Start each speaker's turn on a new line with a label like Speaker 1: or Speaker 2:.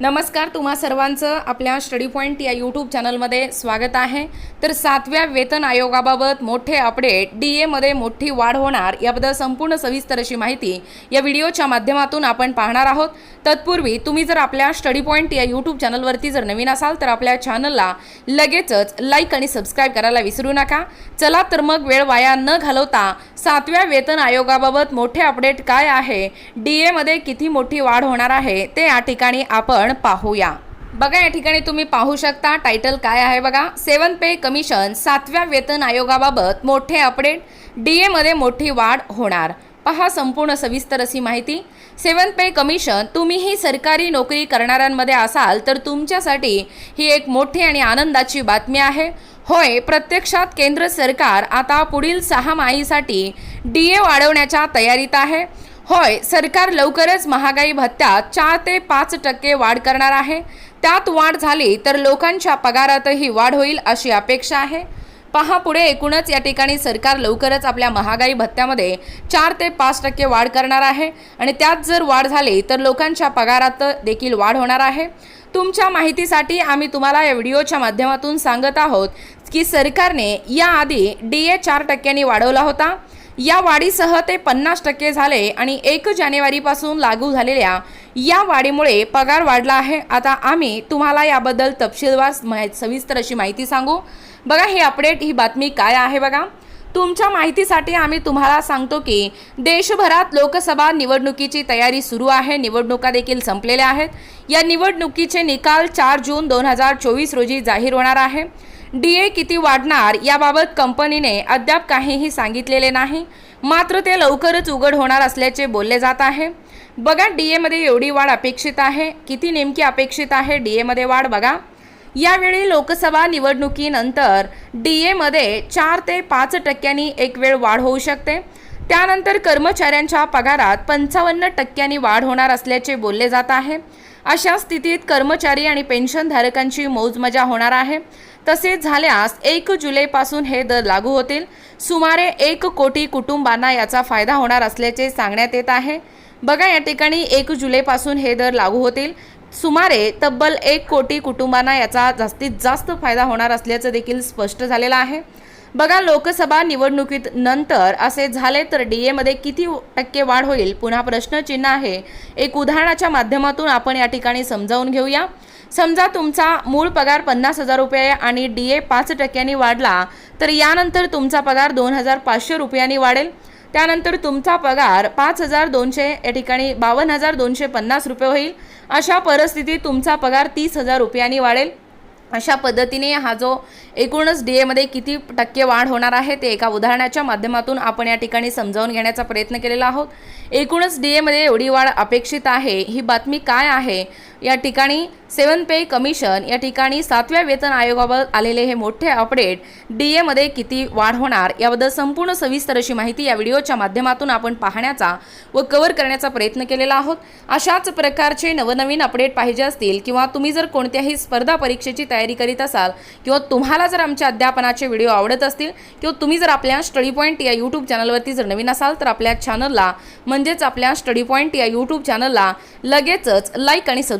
Speaker 1: नमस्कार तुम्हा सर्वांचं आपल्या स्टडी पॉईंट या यूट्यूब चॅनलमध्ये स्वागत आहे. तर सातव्या वेतन आयोगाबाबत मोठे अपडेट डी एमध्ये मोठी वाढ होणार याबद्दल संपूर्ण सविस्तर अशी माहिती या व्हिडिओच्या माध्यमातून आपण पाहणार आहोत. तत्पूर्वी तुम्ही जर आपल्या स्टडी पॉईंट या यूट्यूब चॅनलवरती जर नवीन असाल तर आपल्या चॅनलला लगेचच लाईक आणि सबस्क्राईब करायला विसरू नका. चला तर मग वेळ वाया न घालवता सातव्या वेतन आयोगाबाबत मोठे अपडेट काय आहे? डी एमध्ये किती मोठी वाढ होणार आहे? ते या ठिकाणी आपण पाहूया. बघा या ठिकाणी तुम्ही पाहू शकता टायटल काय आहे बघा. सेवन पे कमिशन सातव्या वेतन आयोगाबाबत मोठे अपडेट. डी एमध्ये मोठी वाढ होणार. पहा संपूर्ण सविस्तर अशी माहिती. सेवन पे कमिशन तुम्हीही सरकारी नोकरी करणाऱ्यांमध्ये असाल तर तुमच्यासाठी ही एक मोठी आणि आनंदाची बातमी आहे. होय प्रत्यक्षात केंद्र सरकार आता पुढील सहामाहीसाठी डी ए वाढवण्याच्या तयारीत आहे. होय सरकार लवकरच महागाई भत्त्यात चार ते पाच टक्के वाढ करणार आहे. त्यात वाढ झाली तर लोकांच्या पगारातही वाढ होईल अशी अपेक्षा आहे. पहा पुढे एकूणच या ठिकाणी सरकार लवकरच आपल्या महागाई भत्त्यामध्ये चार ते पाच टक्के वाढ करणार आहे. आणि त्यात जर वाढ झाली तर लोकांच्या पगारात देखील वाढ होणार आहे. तुमच्या माहितीसाठी आम्ही तुम्हाला या व्हिडिओच्या माध्यमातून सांगत आहोत की सरकारने याआधी डी ए चार टक्क्यांनी वाढवला होता. या वाढीसह ते पन्नास टक्के झाले आणि एक जानेवारीपासून लागू झालेल्या या वाढीमुळे पगार वाढला आहे. आता आम्ही तुम्हाला याबद्दल तपशीलवार माहि- सविस्तर अशी माहिती सांगू. बघा ही अपडेट ही बातमी काय आहे बघा. तुमच्या माहितीसाठी आम्ही तुम्हाला सांगतो की देशभरात लोकसभा निवडणुकीची तयारी सुरू आहे. निवडणुका देखील संपलेल्या आहेत. या निवडणुकीचे निकाल चार जून दोन हजार चोवीस रोजी जाहीर होणार आहे. डी ए किती वाढणार याबाबत कंपनीने अद्याप काहीही सांगितलेले नाही. मात्र ते लवकरच उघड होणार असल्याचे बोलले जात आहे. बघा डी एमध्ये एवढी वाढ अपेक्षित आहे. किती नेमकी अपेक्षित आहे डी एमध्ये वाढ बघा. यावेळी लोकसभा निवडणुकीनंतर डी एमध्ये चार ते पाच टक्क्यांनी एक वेळ वाढ होऊ शकते. त्यानंतर कर्मचाऱ्यांच्या पगारात पंचावन्न टक्क्यांनी वाढ होणार असल्याचे बोलले जात आहे. अशा स्थितीत कर्मचारी आणि पेन्शनधारकांची मौजमजा होणार आहे. तसे झाल्यास एक जुलैपासून हे दर लागू होतील. सुमारे एक कोटी कुटुंबांना याचा फायदा होणार असल्याचे सांगण्यात येत आहे. बघा या ठिकाणी एक जुलैपासून हे दर लागू होतील. सुमारे तब्बल एक कोटी कुटुंबांना याचा जास्तीत जास्त फायदा होणार असल्याचं देखील स्पष्ट झालेलं आहे. बघा लोकसभा निवडणुकीत नंतर असे झाले तर डी एमध्ये किती टक्के वाढ होईल? पुन्हा प्रश्नचिन्ह आहे. एक उदाहरणाच्या माध्यमातून आपण या ठिकाणी समजावून घेऊया. समजा तुमचा मूळ पगार पन्नास हजार रुपये आणि डी ए पाच टक्क्यांनी वाढला तर यानंतर तुमचा पगार दोन हजार पाचशे रुपयांनी वाढेल. त्यानंतर तुमचा पगार पाच हजार दोनशे या ठिकाणी बावन्न हजार दोनशे पन्नास रुपये होईल. अशा परिस्थितीत तुमचा पगार तीस हजार रुपयांनी वाढेल. अशा पद्धतीने हा जो एकूणच डी एमध्ये किती टक्के वाढ होणार आहे ते एका उदाहरणाच्या माध्यमातून आपण या ठिकाणी समजावून घेण्याचा प्रयत्न केलेला आहोत. एकूणच डी एमध्ये एवढी वाढ अपेक्षित आहे. ही बातमी काय आहे? या ठिकाणी सेवन पे कमिशन या ठिकाणी सातव्या वेतन आयोगाबाबत आलेले हे मोठे अपडेट डी एमध्ये किती वाढ होणार याबद्दल संपूर्ण सविस्तर अशी माहिती या व्हिडिओच्या माध्यमातून आपण पाहण्याचा व कव्हर करण्याचा प्रयत्न केलेला आहोत. अशाच प्रकारचे नवनवीन अपडेट पाहिजे असतील किंवा तुम्ही जर कोणत्याही स्पर्धा परीक्षेची तयारी करीत असाल किंवा तुम्हाला जर आमच्या अध्यापनाचे व्हिडिओ आवडत असतील किंवा तुम्ही जर आपल्या स्टडी पॉईंट या यूट्यूब चॅनलवरती जर नवीन असाल तर आपल्या चॅनलला म्हणजेच आपल्या स्टडी पॉईंट या यूट्यूब चॅनलला लगेचच लाईक आणि